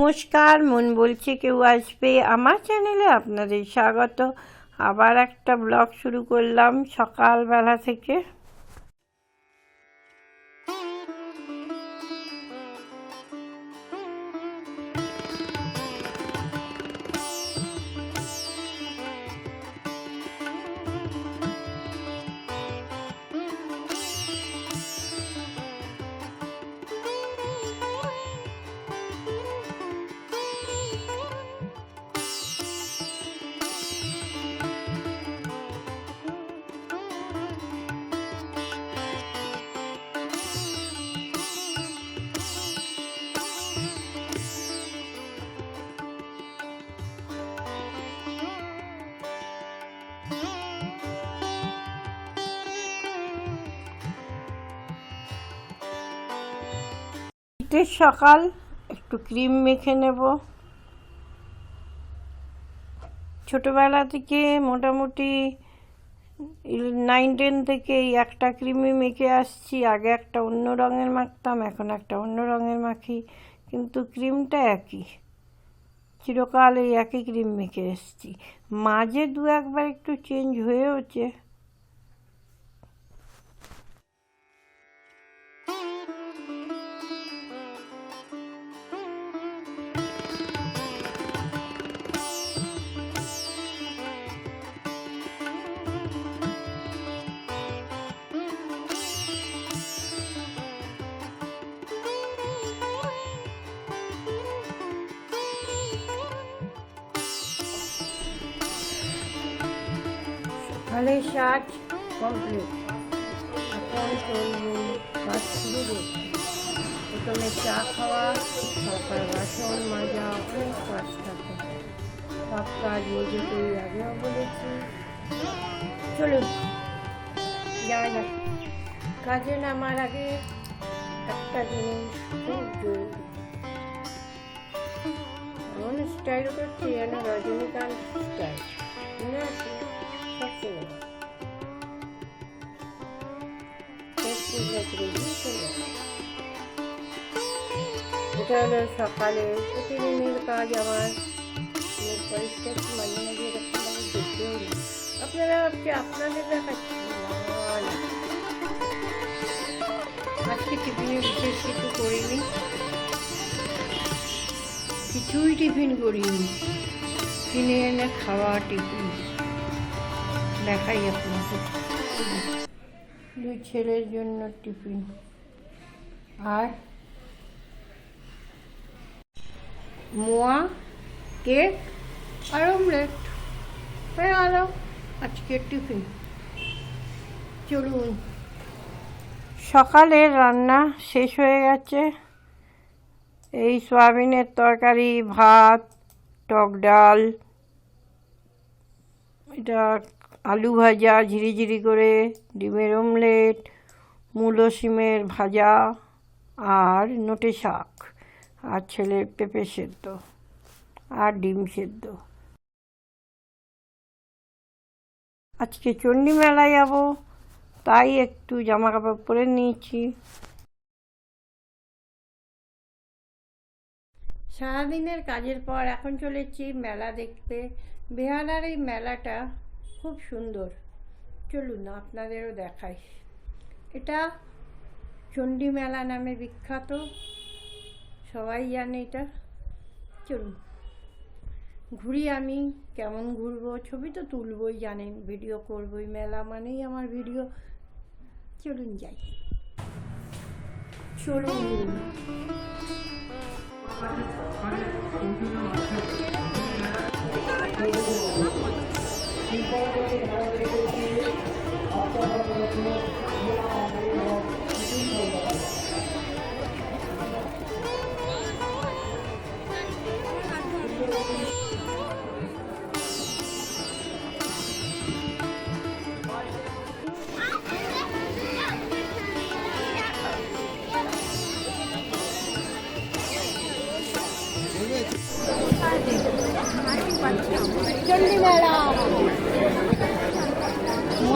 নমস্কার, মন বলছে কেউ আসবে আমার চ্যানেলে আপনাদের স্বাগত। আবার একটা ব্লগ শুরু করলাম সকালবেলা থেকে। শীতের সকাল, একটু ক্রিম মেখে নেব। ছোটোবেলা থেকে মোটামুটি নাইন টেন থেকে এই একটা ক্রিমই মেখে আসছি, আগে একটা অন্য রঙের মাখতাম, এখন একটা অন্য রঙের মাখি, কিন্তু ক্রিমটা একই। চিরকাল এই একই ক্রিম মেখে এসছি। মাঝে দু একবার একটু চেঞ্জ হয়েওছে। সকালে সাজ কমপ্লিট। এখন চলবো কাজ শুরু। করছি প্রথমে চা খাওয়া সকাল বাসন মাজা অনেক কাজ থাকে সব কাজ নিজে করি আগেও বলেছি। চলুন, যাওয়া যাক। কাজে নামার আগে একটা জিনিস খুব জরুরি। এমন স্টাইল করছি যেন রজনীকান্ত স্টাইল মনে এটা হলো সকালে প্রতিদিনের কাজ আমার নেট পরিষ্কার মাঝে মাঝে এরকম ভাবে দেখতেও নেই। আপনারা ভাবছে আপনাদের দেখাচ্ছি না, না। আজকে টিফিনে বিশেষ কিছু করিনি কিছুই টিফিন করিনি কিনে এনে খাওয়া টিফিন দেখাই আপনাকে দুই ছেলের জন্য টিফিন। আর মোয়া, কেক আর অমলেট। হয়ে গেল আজকের টিফিন। চলুন। সকালের রান্না শেষ হয়ে গেছে। এই সয়াবিনের তরকারি, ভাত, টক ডাল, এটা আলু ভাজা, ঝিরিঝিরি করে ডিমের অমলেট, মূলো সিমের ভাজা আর নোটে শাক আর ছেলের পেঁপে সেদ্ধ আর ডিম সেদ্ধ। আজকে চণ্ডী মেলায় যাব, তাই একটু জামা কাপড় পরে নিয়েছি। সারাদিনের কাজের পর এখন চলেছি মেলা দেখতে। বেহালার এই মেলাটা খুব সুন্দর। চলুন আপনাদেরও দেখাই। এটা চণ্ডী মেলা নামে বিখ্যাত। সবাই জানে এটা। চলুন। ঘুরি আমি, কেমন ঘুরবো, ছবি তো তুলবই, জানেন ভিডিও করবই, মেলা মানেই আমার ভিডিও চলুন যাই। চলুন। মজার মেলা জানেন কোথায় গেল এই তো এই যে আসুন, আসুন, বসুন, বসুন।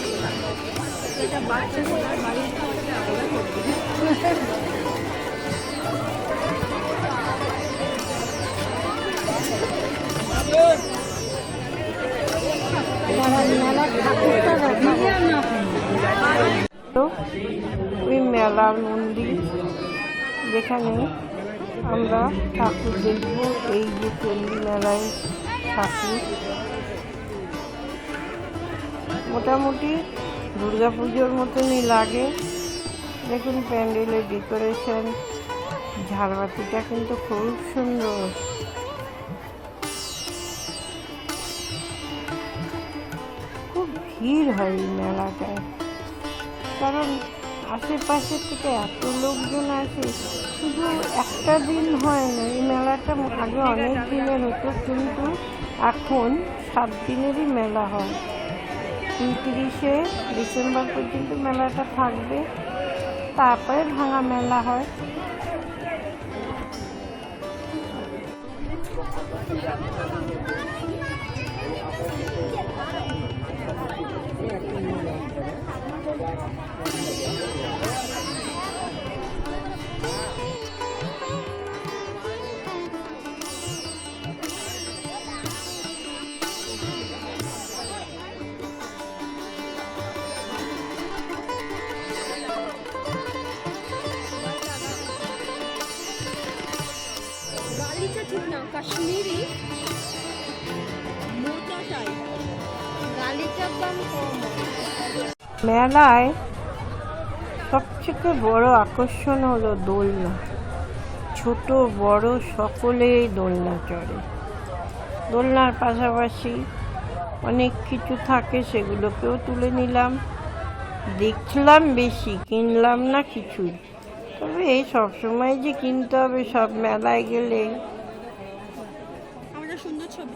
ওই মেলার মন্দির যেখানে আমরা ঠাকুর দেখব এই যে চণ্ডী মেলায় ঠাকুর। মোটামুটি দুর্গা পুজোর মতনই লাগে। দেখুন প্যান্ডেলের ডেকোরেশন ঝাড়বাতিটা কিন্তু খুব সুন্দর। খুব ভিড় হয় এই মেলাটায়। কারণ আশেপাশে থেকে এত লোকজন আসে, শুধু একটা দিন হয় না, এই মেলাটা আগে অনেক দিনের হতো, কিন্তু এখন সাত দিনেরই মেলা হয়। উনত্রিশে ডিসেম্বর পর্যন্ত মেলাটা থাকবে। তারপরে ভাঙা মেলা হয়। মেলায় সবথেকে বড় আকর্ষণ হলো দোলনা। ছোট, বড় সকলেই দোলনা চড়ে। দোলনার পাশাপাশি অনেক কিছু থাকে, সেগুলোকেও তুলে নিলাম। দেখলাম বেশি, কিনলাম না কিছুই। তবে সবসময় যে কিনতে হবে সব মেলায় গেলে আমরা সুন্দর ছবি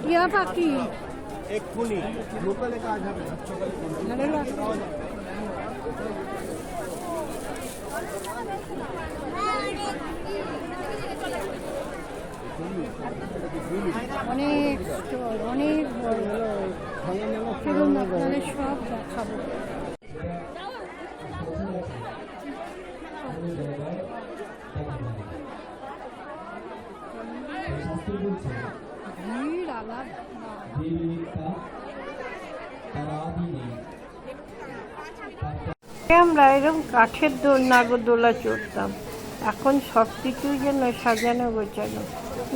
টিয়া পাখি এক্ষুনি লোকালে কাজ হবে অনেক অনেক বড় সব দেখাবো আমরা এরকম কাঠের দোল, নাগরদোলা চড়তাম। এখন সব কিছুই যেন সাজানো গোছানো।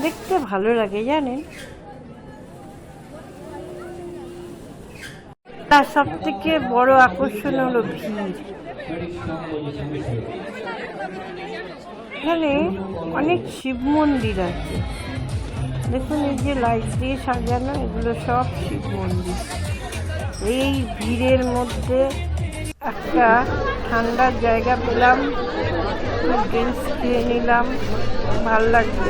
দেখতে ভালো লাগে, জানেন? তার সব থেকে বড় আকর্ষণ হলো ভিড়। এখানে অনেক শিব মন্দির আছে। দেখুন, এই যে লাইট দিয়ে সাজানো, এগুলো সব শিব মন্দির। এই ভিড়ের মধ্যে একটা ঠান্ডার জায়গা পেলাম ড্রিঙ্কস খেয়ে নিলাম, ভালো লাগছে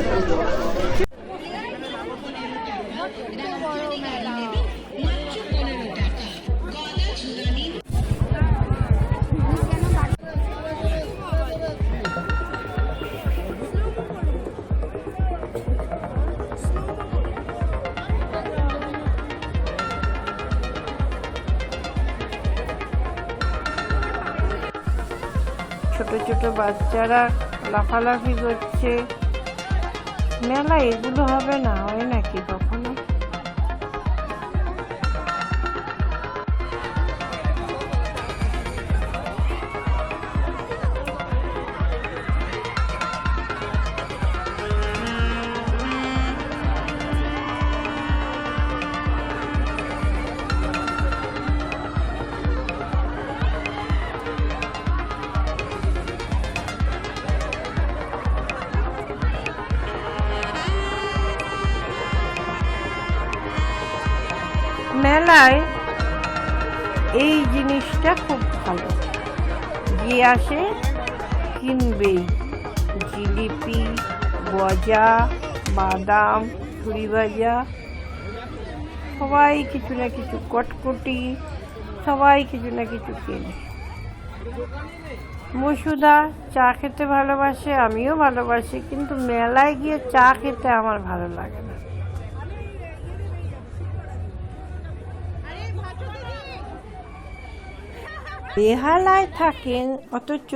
ছোট ছোট বাচ্চারা লাফালাফি করছে। মেলা এগুলো হবে না হয় নাকি কখনো এই জিনিসটা খুব ভালো। যে আসে কিনবেই জিলিপি, গজা, বাদাম ঝুড়ি ভাজা। সবাই কিছু না কিছু কটকটি, সবাই কিছু না কিছু কেনে। মসুদা চা খেতে ভালোবাসে, আমিও ভালোবাসি, কিন্তু মেলায় গিয়ে চা খেতে আমার ভালো লাগে বেহালায় থাকেন, অথচ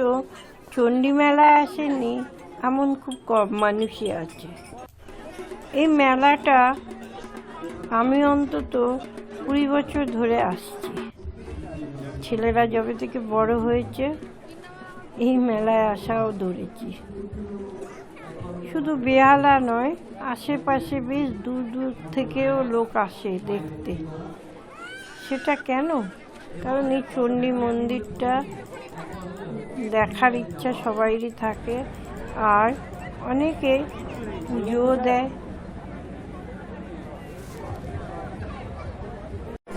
চণ্ডী মেলায় আসেনি, এমন খুব কম মানুষই আছে। এই মেলাটা আমি অন্তত কুড়ি বছর ধরে আসছি। ছেলেরা যবে থেকে বড় হয়েছে, এই মেলায় আসাও ধরেছি। শুধু বেহালা নয়, আশেপাশে বেশ দূর দূর থেকেও লোক আসে দেখতে। সেটা কেন? কারণ এই চণ্ডী মন্দিরটা দেখার ইচ্ছা সবাইরই থাকে। আর অনেকে পুজোও দেয়।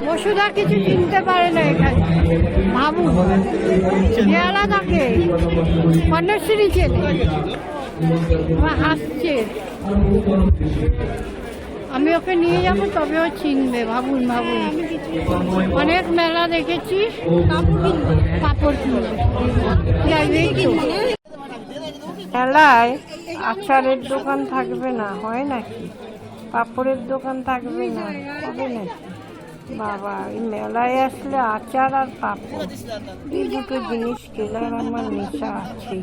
বসুধা কিছু চিনতে পারে না এখানে। ভাবু বেহালা থাকে কন্যাশ্রী ছেলে হাসছে আমি ওকে নিয়ে যাব তবে ও চিনবে ভাবুন ভাবুন। অনেক মেলা দেখেছি কাপড় কিনবে। মেলায় আচারের দোকান থাকবে না হয় নাকি? কাপড়ের দোকান থাকবে না হবে নাকি? বাবা এই মেলায় আসলে আচার আর পাপড় এই দুটো জিনিস কেনার আমার নেশা আছে